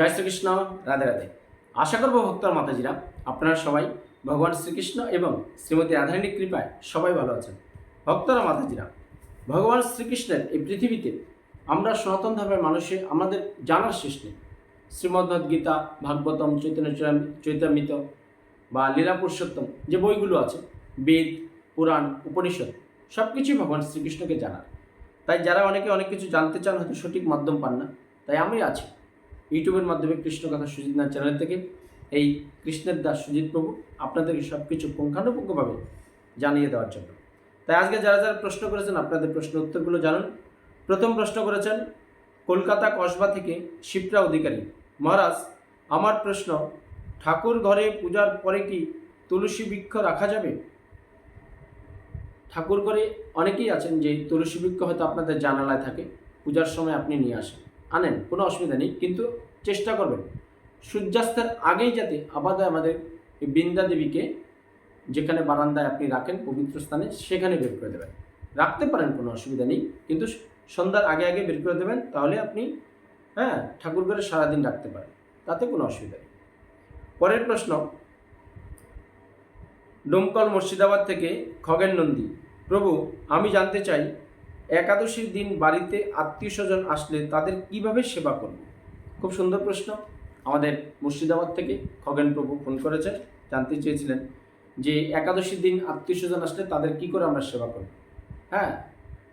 জয় শ্রীকৃষ্ণ, রাধে রাধে। আশা করব ভক্তর, মাতাজিরা, আপনারা সবাই ভগবান শ্রীকৃষ্ণ এবং শ্রীমতী রাধারণীর কৃপায় সবাই ভালো আছেন। ভক্তরা, মাতাজিরা, ভগবান শ্রীকৃষ্ণের এই পৃথিবীতে আমরা সনাতন ধর্মের মানুষে আমাদের জানার শেষ নেই। শ্রীমদ্ভদ গীতা, ভাগবতম, চৈতন্য চৈতাম- চৈতামৃত বা লীলা পুরুষোত্তম যে বইগুলো আছে, বেদ, পুরাণ, উপনিষদ সব কিছুই ভগবান শ্রীকৃষ্ণকে জানার তাই যারা অনেকে অনেক কিছু জানতে চান, হয়তো সঠিক মাধ্যম পান না। তাই আমি আছি। ইউটিউবের মাধ্যমে কৃষ্ণ কথা সুজিত নাথ চ্যানেল থেকে এই কৃষ্ণের দাস সুজিত প্রভু আপনাদেরকে সব কিছু পুঙ্খানুপুঙ্খভাবে জানিয়ে দেওয়ার জন্য। তাই আজকে যারা যারা প্রশ্ন করেছেন, আপনাদের প্রশ্ন উত্তরগুলো জানুন। প্রথম প্রশ্ন করেছেন, কলকাতা কসবা থেকে শিপ্রা অধিকারী। মহারাজ, আমার প্রশ্ন, ঠাকুর ঘরে পূজার পরে কি তুলসী বৃক্ষ রাখা যাবে? ঠাকুর ঘরে অনেকেই আছেন যে তুলসী বৃক্ষ হয়তো আপনাদের জানালায় থাকে, পূজার সময় আপনি নিয়ে আসেন। আনেন, কোনো অসুবিধা নেই, কিন্তু চেষ্টা করবেন। সূর্যাস্তের আগেই যাতে আবাদে আমাদের বৃন্দা দেবীকে যেখানে বারান্দায় আপনি রাখেন, পবিত্র স্থানে, সেখানে বের করে দেবেন। রাখতে পারেন, কোনো অসুবিধা নেই, কিন্তু সন্ধ্যার আগে আগে বের করে দেবেন, তাহলে আপনি হ্যাঁ ঠাকুর ঘরে সারাদিন রাখতে পারেন, তাতে কোনো অসুবিধা নেই। পরের প্রশ্ন, ডোমকল মুর্শিদাবাদ থেকে খগেন নন্দী, প্রভু, আমি জানতে চাই একাদশীর দিন বাড়িতে আত্মীয় স্বজন আসলে তাদের কীভাবে সেবা করব? খুব সুন্দর প্রশ্ন। আমাদের মুর্শিদাবাদ থেকে খগেন প্রভু ফোন করেছেন। জানতে চেয়েছিলেন যে একাদশীর দিন আত্মীয় স্বজন আসলে তাদের কি করে আমরা সেবা করব? হ্যাঁ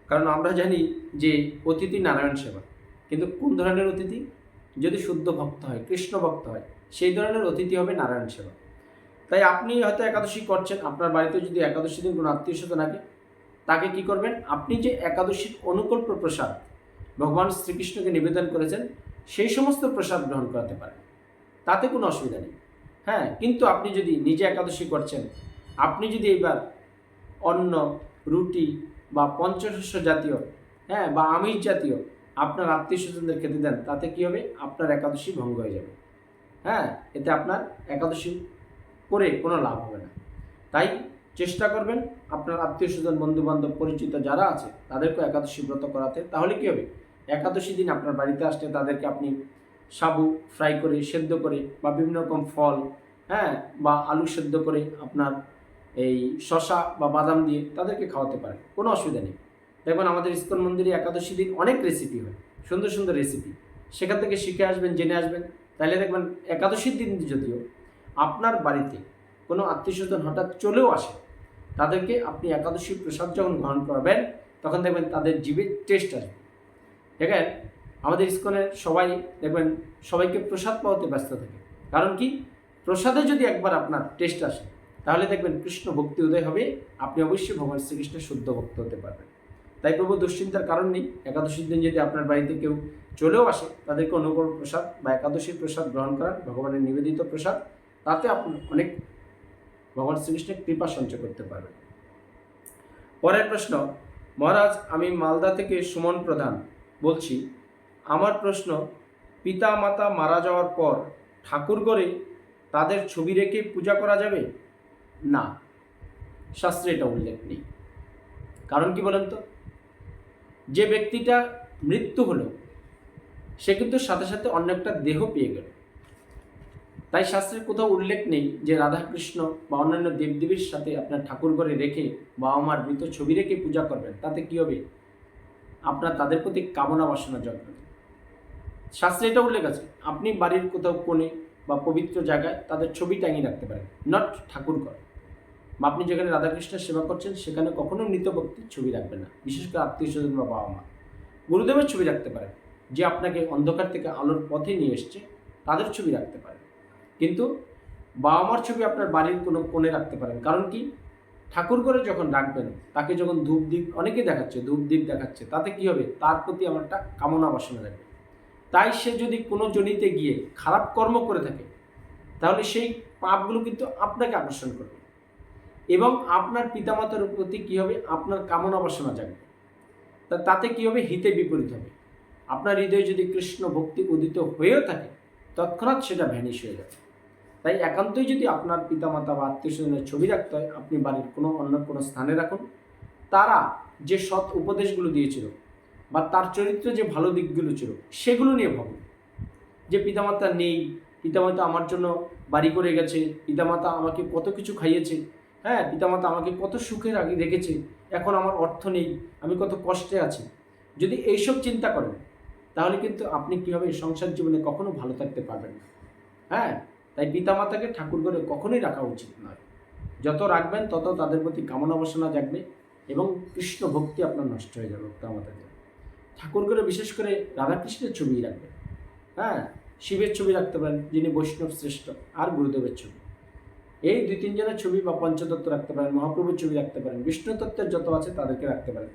কারণ আমরা জানি যে অতিথি নারায়ণ সেবা। কিন্তু কোন ধরনের অতিথি? যদি শুদ্ধ ভক্ত হয়, কৃষ্ণ ভক্ত হয়, সেই ধরনের অতিথি হবে নারায়ণ সেবা। তাই আপনি হয়তো একাদশী করছেন, আপনার বাড়িতে যদি একাদশী দিন কোনো আত্মীয় স্বজন থাকে তাকে কি করবেন? আপনি যে একাদশীর অনুকল্প প্রসাদ ভগবান শ্রীকৃষ্ণকে নিবেদন করেছেন, সেই সমস্ত প্রসাদ গ্রহণ করাতে পারেন। তাতে কোনো অসুবিধা নেই। হ্যাঁ কিন্তু আপনি যদি নিজে একাদশী করছেন, আপনি যদি এবার অন্ন, রুটি বা পঞ্চশস্য জাতীয় হ্যাঁ বা আমিষ জাতীয় আপনার আত্মীয় স্বজনদের খেতে দেন, তাতে কী হবে? আপনার একাদশী ভঙ্গ হয়ে যাবে। হ্যাঁ এতে আপনার একাদশী করে কোনো লাভ হবে না। তাই চেষ্টা করবেন আপনার আত্মীয় স্বজন বন্ধু বান্ধব পরিচিত যারা আছে, তাদেরকেও একাদশী ব্রত করাতে। তাহলে কী হবে? একাদশী দিন আপনার বাড়িতে আসলে তাদেরকে আপনি সাবু, ফ্রাই করে, সেদ্ধ করে বা বিভিন্ন রকম ফল হ্যাঁ বা আলু সেদ্ধ করে আপনার এই শশা বা বাদাম দিয়ে তাদেরকে খাওয়াতে পারেন। কোনো অসুবিধা নেই। দেখবেন আমাদের ইস্কন মন্দিরে একাদশী দিন অনেক রেসিপি হয়। সুন্দর সুন্দর রেসিপি সেখান থেকে শিখে আসবেন, জেনে আসবেন। তাহলে দেখবেন, একাদশীর দিন যদিও আপনার বাড়িতে কোনো আত্মীয় স্বজন হঠাৎ চলেও আসে তাদেরকে আপনি একাদশী প্রসাদ যখন গ্রহণ করবেন, তখন দেখবেন তাদের জিভে টেস্ট আসবে। দেখেন, আমাদের ইস্কনের সবাই দেখবেন সবাইকে প্রসাদ পাওয়াতে ব্যস্ত থাকে। কারণ কি? প্রসাদে যদি একবার আপনার টেস্ট আসে, তাহলে দেখবেন কৃষ্ণ ভক্তি উদয় হবে, আপনি অবশ্যই ভগবান শ্রীকৃষ্ণের শুদ্ধ ভক্ত হতে পারবেন। তাই প্রভু দুশ্চিন্তার কারণ নেই। একাদশীর দিন যদি আপনার বাড়িতে কেউ চলেও আসে, তাদেরকে অনুকরণ প্রসাদ বা একাদশীর প্রসাদ গ্রহণ করান ভগবানের নিবেদিত প্রসাদ, তাতে আপনার অনেক ভগবান শ্রীকৃষ্ণের কৃপা সঞ্চয় করতে পারবেন পরের প্রশ্ন, মহারাজ, আমি মালদা থেকে সুমন প্রধান বলছি, আমার প্রশ্ন পিতা মাতা মারা যাওয়ার পর ঠাকুর করে তাদের ছবি রেখে পূজা করা যাবে? না। শাস্ত্রে এটা উল্লেখ নেই। কারণ কি বলেন তো? যে ব্যক্তিটা মৃত্যু হলো, সে কিন্তু সাথে সাথে অন্য একটা দেহ পেয়ে গেল। তাই শাস্ত্রের কোথাও উল্লেখ নেই যে রাধাকৃষ্ণ বা অন্যান্য দেবদেবীর সাথে আপনার ঠাকুর ঘরে রেখে বাবা মার মৃত ছবি রেখে পূজা করবেন, তাতে কি হবে? আপনার তাদের প্রতি কামনা বাসনা জন্ম শাস্ত্রে এটা উল্লেখ আছে, আপনি বাড়ির কোথাও কোণে বা পবিত্র জায়গায় তাদের ছবি টাঙিয়ে রাখতে পারেন নট ঠাকুর ঘর। বা আপনি যেখানে রাধাকৃষ্ণের সেবা করছেন, সেখানে কখনো মৃত ব্যক্তির ছবি রাখবেন না, বিশেষ করে আত্মীয় স্বজন বা বাবা মা। গুরুদেবের ছবি রাখতে পারেন, যে আপনাকে অন্ধকার থেকে আলোর পথে নিয়ে এসছে, তাদের ছবি রাখতে পারেন। কিন্তু বাবা মার ছবি আপনার বাড়ির কোনো কোণে রাখতে পারেন। কারণ কি? ঠাকুর করে যখন রাখবেন, তাকে যখন ধূপ দ্বীপ অনেকে দেখাচ্ছে ধূপ দ্বীপ দেখাচ্ছে, তাতে কি হবে? তার প্রতি আমার একটা কামনা বাসনা থাকবে। তাই সে যদি কোনো জনিতে গিয়ে খারাপ কর্ম করে থাকে, তাহলে সেই পাপগুলো কিন্তু আপনাকে আকর্ষণ করবে। এবং আপনার পিতামাতার প্রতি কী হবে? আপনার কামনা বাসনা জাগবে। তা তাতে কী হবে? হিতে বিপরীত হবে। আপনার হৃদয়ে যদি কৃষ্ণ ভক্তি উদিত হয়েও থাকে, তৎক্ষণাৎ সেটা ভ্যানিশ হয়ে যাবে। তাই একান্তই যদি আপনার পিতামাতা বা আত্মীয় স্বজনের ছবি রাখতে হয়, আপনি বাড়ির কোনো অন্য কোনো স্থানে রাখুন। তারা যে সৎ উপদেশগুলো দিয়েছিল বা তার চরিত্রে যে ভালো দিকগুলো ছিল, সেগুলো নিয়ে ভাবুন। যে পিতামাতা নেই, পিতামাতা আমার জন্য বাড়ি করে গেছে, পিতামাতা আমাকে কত কিছু খাইয়েছে হ্যাঁ পিতামাতা আমাকে কত আগে রেখেছে, এখন আমার অর্থ নেই, আমি কত কষ্টে আছি। যদি এইসব চিন্তা করেন, তাহলে কিন্তু আপনি কীভাবে সংসার জীবনে কখনো ভালো থাকতে পারবেন না। হ্যাঁ তাই পিতামাতাকে ঠাকুর ঘরে কখনোই রাখা উচিত নয়। যত রাখবেন, তত তাদের প্রতি কামনা বাসনা জাগবে এবং কৃষ্ণ ভক্তি আপনার নষ্ট হয়ে যাবে পিতামাতাকে ঠাকুর ঘরে বিশেষ করে রাধাকৃষ্ণের ছবি রাখবেন। হ্যাঁ শিবের ছবি রাখতে পারেন, যিনি বৈষ্ণব শ্রেষ্ঠ আর গুরুদেবের ছবি। এই দুই তিনজনের ছবি বা পঞ্চতত্ত্ব রাখতে পারেন, মহাপ্রভুর ছবি রাখতে পারেন বিষ্ণু তত্ত্বের যত আছে তাদেরকে রাখতে পারেন,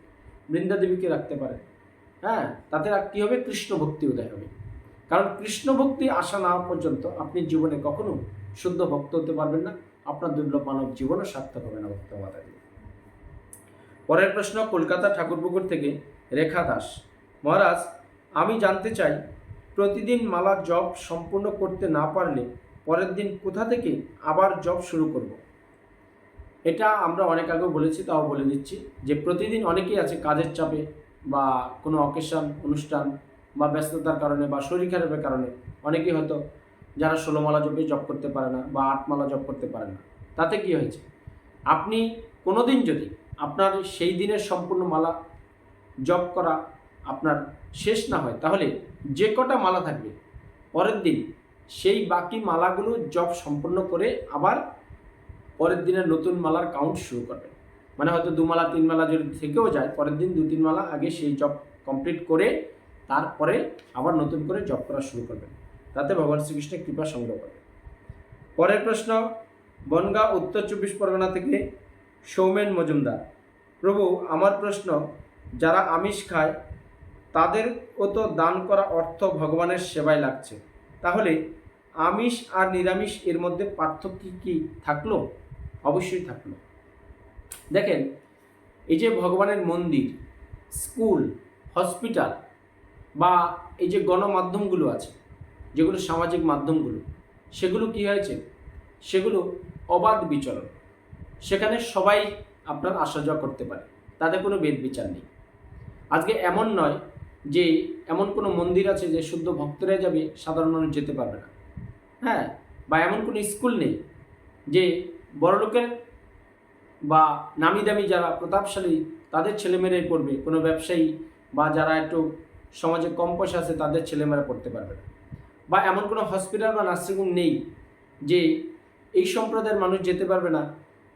বৃন্দাদেবীকে রাখতে পারেন। হ্যাঁ তাতে কী হবে? কৃষ্ণ ভক্তি উদয় হবে। কারণ কৃষ্ণ ভক্তি আসা না পর্যন্ত আপনি জীবনে কখনো শুদ্ধ ভক্ত হতে পারবেন না আপনার দুর্লভ মানব জীবনও সার্থক হবে না ভক্ত মাতাজি পরের প্রশ্ন, কলকাতা ঠাকুরপুকুর থেকে রেখা দাস, মহারাজ, আমি জানতে চাই, প্রতিদিন মালা জব সম্পূর্ণ করতে না পারলে পরের দিন কোথা থেকে আবার জব শুরু করব। এটা আমরা অনেক আগেও বলেছি, তাও বলে দিচ্ছি যে প্রতিদিন অনেকেই আছে কাজের চাপে বা কোনো অকেশন, অনুষ্ঠান বা ব্যস্ততার কারণে বা শরীর খারাপের কারণে অনেকেই হয়তো যারা ষোলো মালা জপে জপ করতে পারে না বা আট মালা জপ করতে পারে না। তাতে কি হয়েছে? আপনি কোনো দিন যদি আপনার সেই দিনের সম্পূর্ণ মালা জপ করা আপনার শেষ না হয়, তাহলে যে কটা মালা থাকবে, পরের দিন সেই বাকি মালাগুলো জপ সম্পূর্ণ করে আবার পরের দিনের নতুন মালার কাউন্ট শুরু করবে। মানে হয়তো দু মালা, তিন মালা যদি থেকেও যায়, পরের দিন দু, তিন মালা আগে সেই জব কমপ্লিট করে তারপরে আবার নতুন করে জপ করা শুরু করবেন। তাতে ভগবান শ্রীকৃষ্ণের কৃপা সংগ্রহ করবে পরের প্রশ্ন, বনগাঁ উত্তর চব্বিশ পরগনা থেকে সৌমেন মজুমদার, প্রভু, আমার প্রশ্ন, যারা আমিষ খায় তাদেরও তো দান করা অর্থ ভগবানের সেবায় লাগছে। তাহলে আমিষ আর নিরামিষ এর মধ্যে পার্থক্য কি থাকল? অবশ্যই থাকল। দেখেন, এই যে ভগবানের মন্দির, স্কুল, হসপিটাল বা এই যে গণমাধ্যমগুলো আছে, যেগুলো সামাজিক মাধ্যমগুলো, সেগুলো কি হয়েছে? সেগুলো অবাধ বিচরণ সেখানে সবাই আপনার আসা যাওয়া করতে পারে, তাতে কোনো বেদ বিচার নেই। আজকে এমন নয় যে এমন কোনো মন্দির আছে যে শুদ্ধ ভক্তরা যাবে, সাধারণ মানুষ যেতে পারবে না। হ্যাঁ বা এমন কোনো স্কুল নেই যে বড়লোকের বা নামি দামি যারা প্রতাপশালী, তাদের ছেলেমেয়েরাই পড়বে, কোনো ব্যবসায়ী বা যারা একটু সমাজে কম পয়সা আছে, তাদের ছেলেমেয়েরা পড়তে পারবে না। বা এমন কোনো হসপিটাল বা নার্সিংহোম নেই যে এই সম্প্রদায়ের মানুষ যেতে পারবে না,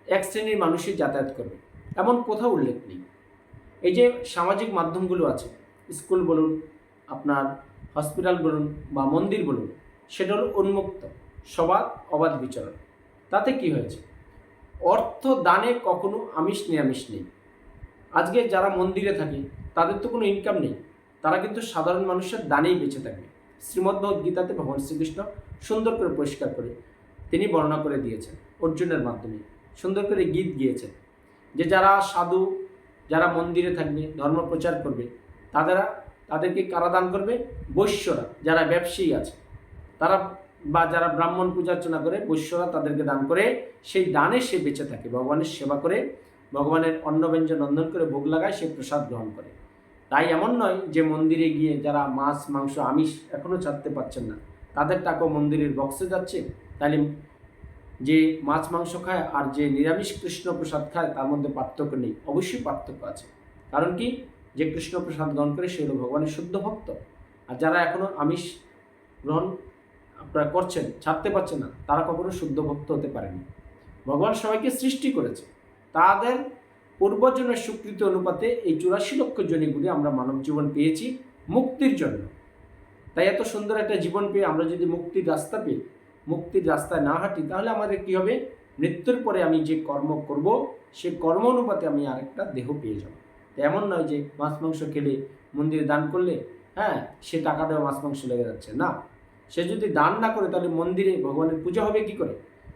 এক শ্রেণির মানুষই যাতায়াত করবে। এমন কোথাও উল্লেখ নেই। এই যে সামাজিক মাধ্যমগুলো আছে স্কুল বলুন, আপনার হসপিটাল বলুন বা মন্দির বলুন, সেটা হলো উন্মুক্ত সবার অবাধ বিচরণ। তাতে কি হয়েছে? অর্থ দানে কখনো আমিষ নিরামিষ নেই। আজকে যারা মন্দিরে থাকে, তাদের তো কোনো ইনকাম নেই। তারা কিন্তু সাধারণ মানুষের দানেই বেঁচে থাকবে শ্রীমদ্ভগবদ গীতাতে ভগবান শ্রীকৃষ্ণ সুন্দর করে পরিষ্কার করে তিনি বর্ণনা করে দিয়েছেন অর্জুনের মাধ্যমে। সুন্দর করে গীত গিয়েছেন। যে যারা সাধু, যারা মন্দিরে থাকবে, ধর্ম প্রচার করবে, তাদেরা, তাদেরকে কারা দান করবে বৈশ্যরা, যারা ব্যবসায়ী আছে, তারা বা যারা ব্রাহ্মণ পূজার্চনা করে, বৈশ্যরা তাদেরকে দান করে, সেই দানে সে বেঁচে থাকে। ভগবানের সেবা করে, ভগবানের অন্ন ব্যঞ্জন নন্দন করে ভোগ লাগায়, সে প্রসাদ গ্রহণ করে। তাই এমন নয় যে মন্দিরে গিয়ে যারা মাছ, মাংস, আমিষ এখনও ছাড়তে পারছেন না। তাদের টাকাও মন্দিরের বক্সে যাচ্ছে। তাহলে যে মাছ, মাংস খায় আর যে নিরামিষ কৃষ্ণ প্রসাদ খায়, তার মধ্যে পার্থক্য নেই। অবশ্যই পার্থক্য আছে। কারণ কি? যে কৃষ্ণ প্রসাদ গ্রহণ করে সে হলো ভগবানের শুদ্ধ ভক্ত। আর যারা এখনও আমিষ গ্রহণ আপনারা করছেন, ছাড়তে পারছেন না, তারা কখনো শুদ্ধ ভক্ত হতে পারেনি ভগবান সবাইকে সৃষ্টি করেছে। তাদের পূর্বজন্মের স্বীকৃতি অনুপাতে এই চুরাশি লক্ষ জনীগুলি আমরা মানব জীবন পেয়েছি মুক্তির জন্য। তাই এত সুন্দর একটা জীবন পেয়ে আমরা যদি মুক্তির রাস্তা পেয়ে, মুক্তির রাস্তায় না হাঁটি, তাহলে আমাদের কি হবে? মৃত্যুর পরে আমি যে কর্ম করব, সে কর্ম অনুপাতে আমি আরেকটা দেহ পেয়ে যাব। এমন নয় যে মাছ মাংস খেলে মন্দিরে দান করলে হ্যাঁ সে টাকা দেওয়া মাছ মাংস লেগে যাচ্ছে। না, সে যদি দান না করে, তাহলে মন্দিরে ভগবানের পূজা হবে কি করে?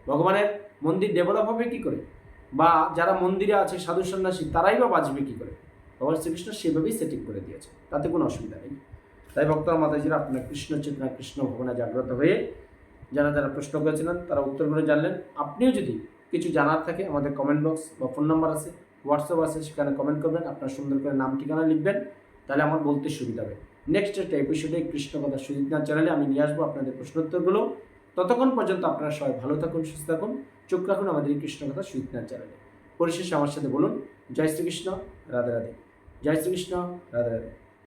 ভগবানের মন্দির ডেভেলপ হবে কি করে? বা যারা মন্দিরে আছে, সাধু সন্ন্যাসী, তারাই বা বাঁচবে কী করে? ভগবান শ্রীকৃষ্ণ সেভাবেই সেটিং করে দিয়েছে, তাতে কোনো অসুবিধা নেই। তাই ভক্তরা মাতাজিরা আপনার কৃষ্ণ চেতনা, কৃষ্ণ ভগবানে জাগ্রত হয়ে যারা যারা প্রশ্ন করেছিলেন, তারা উত্তরগুলো জানলেন। আপনিও যদি কিছু জানার থাকে, আমাদের কমেন্ট বক্স বা ফোন নাম্বার আছে হোয়াটসঅ্যাপ আছে, সেখানে কমেন্ট করবেন। আপনার সুন্দর করে নাম, ঠিকানা লিখবেন, তাহলে আমার বলতে সুবিধা হবে। নেক্সট একটা এপিসোডে কৃষ্ণ কথা সুজিত চ্যানেলে আমি নিয়ে আসব আপনাদের প্রশ্নোত্তরগুলো। ততক্ষণ পর্যন্ত আপনারা সবাই ভালো থাকুন, সুস্থ থাকুন। চোখ রাখুন আমাদের এই কৃষ্ণ কথা সুজিত নাথ চ্যানেলে। পরিশেষে আমার সাথে বলুন, জয় শ্রীকৃষ্ণ, রাধে রাধে। জয় শ্রীকৃষ্ণ, রাধে রাধে।